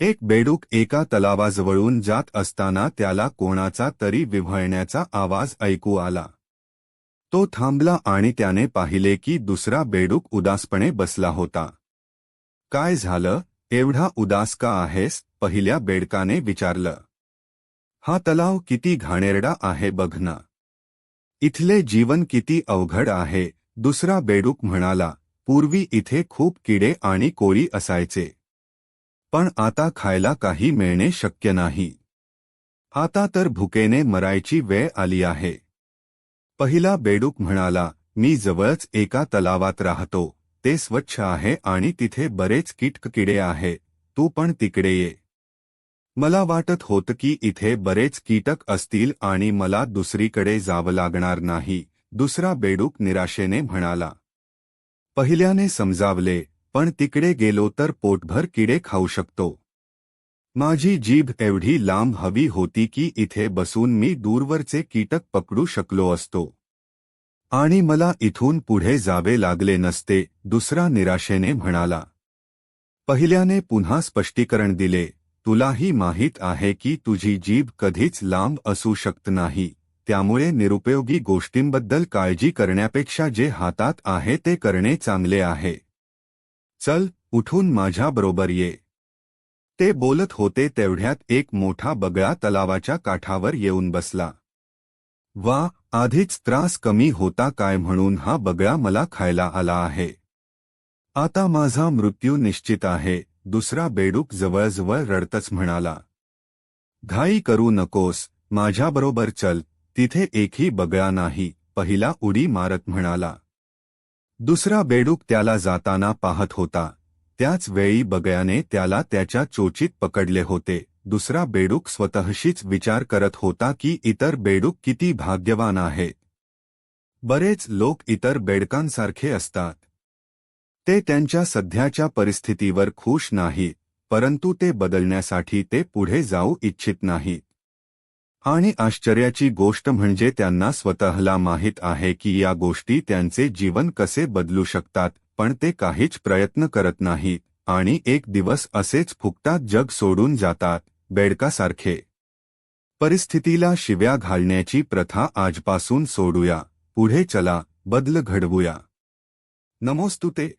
एक बेडूक एका तलावाजवळून जात असताना त्याला कोणाचा तरी विव्हळण्याचा आवाज ऐकू आला. तो थांबला आणि त्याने पाहिले की दुसरा बेडूक उदासपणे बसला होता. काय झालं? एवढा उदास का आहेस? पहिल्या बेडकाने विचारलं. हा तलाव किती घाणेरडा आहे बघ ना. इथले जीवन किती अवघड आहे दुसरा बेडूक म्हणाला. पूर्वी इथे खूप किडे आणि कोळी असायचे. पण आता खायला काही मिळणे शक्य नाही. आता तर भुकेने मरायची वेळ आली आहे. पहिला बेडूक म्हणाला मी जवळच एका तलावात राहतो. ते स्वच्छ आहे आणि तिथे बरेच कीटक किडे आहे. तू पण तिकडे ये. मला वाटत होतं की इथे बरेच कीटक असतील आणि मला दुसरीकडे जावं लागणार नाही दुसरा बेडूक निराशेने म्हणाला. पहिल्याने समजावले पण तिकडे गेलो तर पोटभर किडे खाऊ शकतो. माझी जीभ एवढी लांब हवी होती की इथे बसून मी दूरवरचे कीटक पकडू शकलो असतो. आणि मला इथून पुढे जावे लागले नसते दुसरा निराशेने म्हणाला. पहिल्याने पुन्हा स्पष्टीकरण दिले तुलाही माहीत आहे की तुझी जीभ कधीच लांब असू शकत नाही त्यामुळे निरुपयोगी गोष्टींबद्दल काळजी करण्यापेक्षा जे हातात आहे ते करणे चांगले आहे. चल उठून माझ्याबरोबर ये. ते बोलत होते तेवढ्यात एक मोठा बगळा तलावाच्या काठावर येऊन बसला. वा आधीच त्रास कमी होता काय म्हणून हा बगळा मला खायला आला आहे. आता माझा मृत्यू निश्चित आहे दुसरा बेडूक जवळजवळ रडतच म्हणाला. घाई करू नकोस माझ्याबरोबर चल तिथे एकही बगळा नाही पहिला उडी मारत म्हणाला. दुसरा बेडूक त्याला जाताना पाहत होता. त्याच वेळी बगयाने त्याला त्याच्या चोचीत पकडले होते. दुसरा बेडूक स्वतःशीच विचार करत होता की इतर बेडूक किती भाग्यवान आहेत बरेच लोक इतर बेडकांसारखे असतात. ते त्यांच्या सध्याच्या परिस्थितीवर खुश नाहीत परंतु ते बदलण्यासाठी ते पुढे जाऊ इच्छित नाहीत. आणि आश्चर्याची गोष्ट म्हणजे त्यांना स्वतःला माहीत आहे की या गोष्टी त्यांचे जीवन कसे बदलू शकतात पण ते काहीच प्रयत्न करत नाहीत आणि एक दिवस असेच फुकटात जग सोडून जातात बेडकासारखे. परिस्थितीला शिव्या घालण्याची प्रथा आजपासून सोडूया पुढे चला बदल घडवूया. नमोस्तुते.